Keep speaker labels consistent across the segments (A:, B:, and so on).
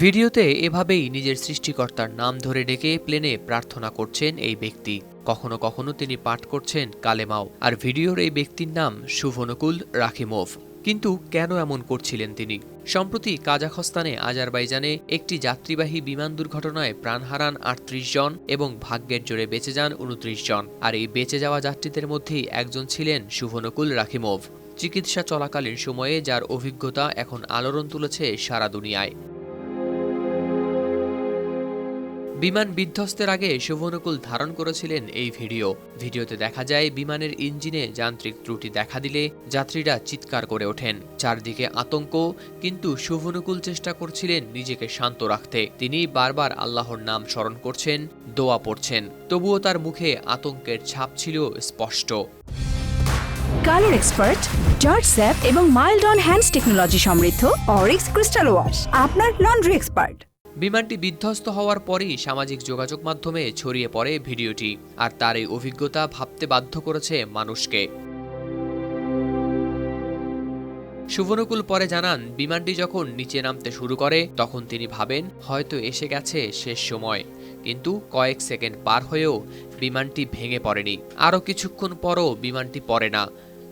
A: ভিডিওতে এভাবেই নিজের সৃষ্টিকর্তার নাম ধরে ডেকে প্লেনে প্রার্থনা করছেন এই ব্যক্তি। কখনো কখনো তিনি পাঠ করছেন কালেমাও, আর ভিডিওর এই ব্যক্তির নাম শুভনকুল রাখিমোভ। কিন্তু কেন এমন করছিলেন তিনি? সম্প্রতি কাজাখস্তানে আজারবাইজানে একটি যাত্রীবাহী বিমান দুর্ঘটনায় প্রাণ হারান আটত্রিশ জন এবং ভাগ্যের জোরে বেঁচে যান উনত্রিশ জন। আর এই বেঁচে যাওয়া যাত্রীদের মধ্যেই একজন ছিলেন শুভনকুল রাখিমোভ। চিকিৎসা চলাকালীন সময়ে যার অভিজ্ঞতা এখন আলোড়ন তুলেছে সারা দুনিয়ায়। বিমান বিধ্বস্তের আগে শুভনকুল ধারণ করেছিলেন এই ভিডিও। ভিডিওতে দেখা যায়, বিমানের ইঞ্জিনে যান্ত্রিক ত্রুটি দেখা দিলে যাত্রীরা চিৎকার করে ওঠেন। চারদিকে আতঙ্ক, কিন্তু শুভনকুল চেষ্টা করছিলেন নিজেকে শান্ত রাখতে। তিনি বারবার আল্লাহর নাম স্মরণ করছেন, দোয়া পড়ছেন। তবুও তার মুখে আতঙ্কের ছাপ ছিল স্পষ্ট।
B: কালার এক্সপার্ট, জর্জ স্যাপ এবং মাইল্ড অন হ্যান্ডস টেকনোলজি সমৃদ্ধ অরিক্স ক্রিস্টাল ওয়াশ, আপনার লন্ড্রি এক্সপার্ট।
A: বিমানটি বিধ্বস্ত হওয়ার পরই সামাজিক যোগাযোগ মাধ্যমে ছড়িয়ে পড়ে ভিডিওটি, আর তার এই অভিজ্ঞতা ভাবতে বাধ্য করেছে মানুষকে। সুবর্ণকুল পরে জানান, বিমানটি যখন নিচে নামতে শুরু করে, তখন তিনি ভাবেন, হয়তো এসে গেছে শেষ সময়। কিন্তু কয়েক সেকেন্ড পার হয়েও বিমানটি ভেঙে পড়েনি। আরও কিছুক্ষণ পরও বিমানটি পড়ে না।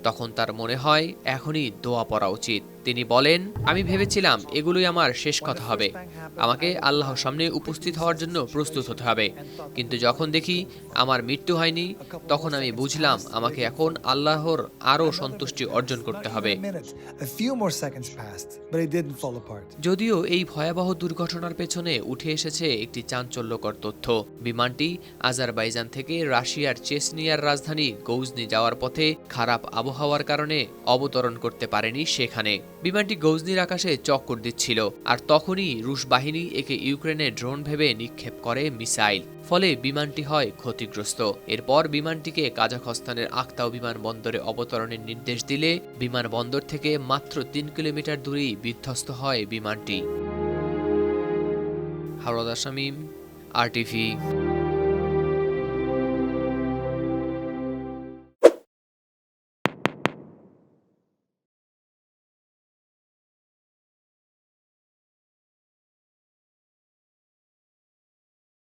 A: তখন তার মনে হয়, এখনই দোয়া পড়া উচিত। তিনি বলেন, আমি ভেবেছিলাম এগুলোই আমার শেষ কথা হবে। আমাকে আল্লাহর সামনে উপস্থিত হওয়ার জন্য প্রস্তুত হতে হবে। কিন্তু যখন দেখি আমার মৃত্যু হয়নি, তখন আমি বুঝলাম আমাকে এখন আল্লাহর আরও সন্তুষ্টি অর্জন করতে হবে. যদিও এই ভয়াবহ দুর্ঘটনার পেছনে উঠে এসেছে একটি চাঞ্চল্যকর তথ্য। বিমানটি আজারবাইজান থেকে রাশিয়ার চেসনিয়ার রাজধানী গৌজনি যাওয়ার পথে খারাপ আবহাওয়ার কারণে অবতরণ করতে পারেনি সেখানে। বিমানটি গৌজনির আকাশে চক্কর দিচ্ছিল, আর তখনই রুশ বাহিনী একে ইউক্রেনে ড্রোন ভেবে নিক্ষেপ করে মিসাইল, ফলে বিমানটি হয় ক্ষতিগ্রস্ত। এরপর বিমানটিকে কাজাখস্তানের আক্তাও বিমানবন্দরে অবতরণের নির্দেশ দিলে বিমানবন্দর থেকে মাত্র তিন কিলোমিটার দূরেই বিধ্বস্ত হয় বিমানটি। হাওড়া শামীম আর টিভি